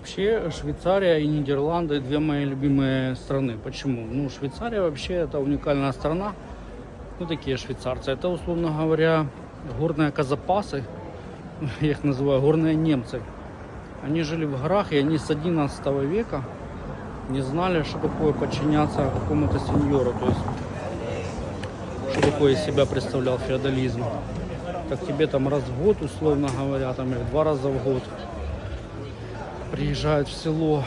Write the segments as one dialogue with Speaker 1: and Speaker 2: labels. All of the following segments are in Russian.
Speaker 1: Вообще Швейцария и Нидерланды две мои любимые страны. Почему? Ну, Швейцария вообще это уникальная страна. Ну, такие швейцарцы. Это, условно говоря, горные казапасы. Я их называю горные немцы. Они жили в горах, и они с 11 века не знали, что такое подчиняться какому-то сеньору. То есть, что такое из себя представлял феодализм. Так тебе там раз в год, условно говоря, там, или два раза в год приезжают в село,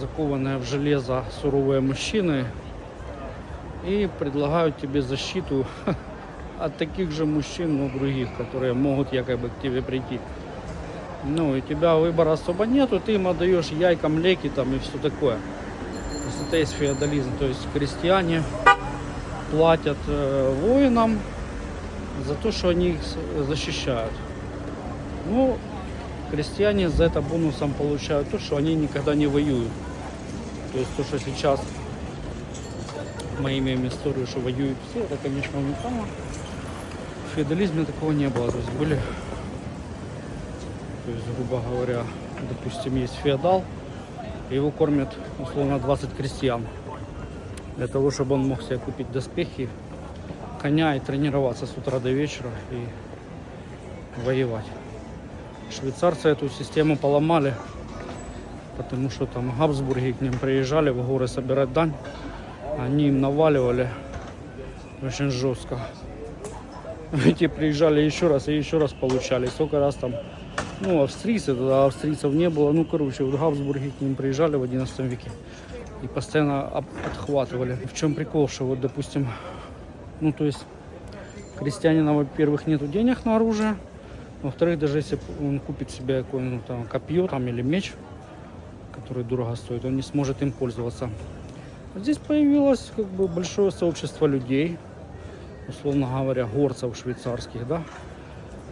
Speaker 1: закованные в железо суровые мужчины, и предлагают тебе защиту от таких же мужчин, но других, которые могут якобы к тебе прийти. Ну, и тебя выбора особо нету, ты им отдаешь яйка, млеки там и все такое. Есть это есть феодализм, то есть крестьяне платят э, воинам за то, что они их защищают. Ну, крестьяне за это бонусом получают то, что они никогда не воюют. То есть то, что сейчас мы имеем историю, что воюют все, это, конечно, уникально. В феодализме такого не было. То есть были, то есть, грубо говоря, допустим, есть феодал, его кормят, условно, 20 крестьян. Для того, чтобы он мог себе купить доспехи, коня и тренироваться с утра до вечера и воевать. Швейцарцы эту систему поломали, потому что там Габсбурги к ним приезжали в горы собирать дань. Они им наваливали очень жестко. Эти приезжали еще раз и еще раз получали. Сколько раз там, ну, австрийцы, тогда австрийцев не было. Ну, короче, вот Габсбурги к ним приезжали в 11 веке и постоянно отхватывали. В чем прикол, что вот, допустим, ну, то есть крестьянина, во-первых, нету денег на оружие, во-вторых, даже если он купит себе какое-нибудь там копье там, или меч, который дорого стоит, он не сможет им пользоваться. А Здесь появилось как бы большое сообщество людей, условно говоря, горцев швейцарских, да,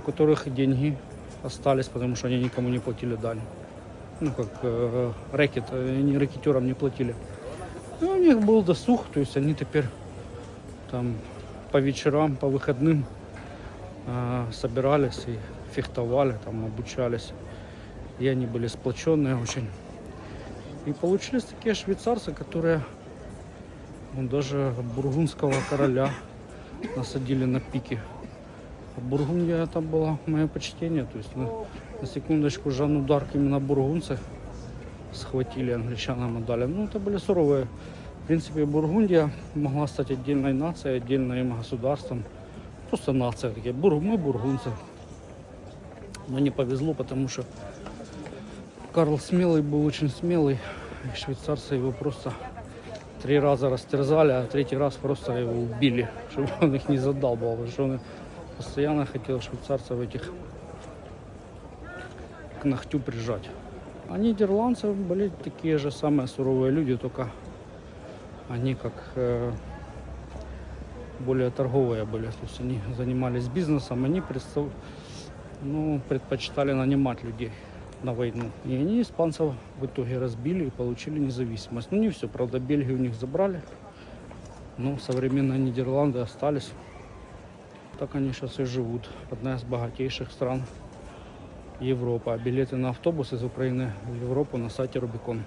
Speaker 1: у которых деньги остались, потому что они никому не платили дань. Ну, как э, рэкет, э, рэкетерам не платили. И у них был досуг, то есть они теперь там по вечерам, по выходным а, собирались и фехтовали, там обучались. И они были сплоченные очень. И получились такие швейцарцы, которые ну, даже бургундского короля насадили на пике. А Бургундия это было мое почтение. То есть на, на секундочку Жанну Дарк именно бургунцы схватили англичанам отдали. Ну, это были суровые. В принципе, Бургундия могла стать отдельной нацией, отдельным государством. Просто нация такие. Бур, мы бургунцы. Но не повезло, потому что Карл смелый был очень смелый. И швейцарцы его просто три раза растерзали, а третий раз просто его убили, чтобы он их не задалбал. Потому что он постоянно хотел швейцарцев этих к ногтю прижать. А нидерландцы были такие же самые суровые люди, только они как э, более торговые были. То есть они занимались бизнесом, они представ... ну, предпочитали нанимать людей на войну. И они испанцев в итоге разбили и получили независимость. Ну не все, правда, Бельгию у них забрали, но современные Нидерланды остались. Так они сейчас и живут. Одна из богатейших стран Европы. А билеты на автобус из Украины в Европу на сайте Рубикон.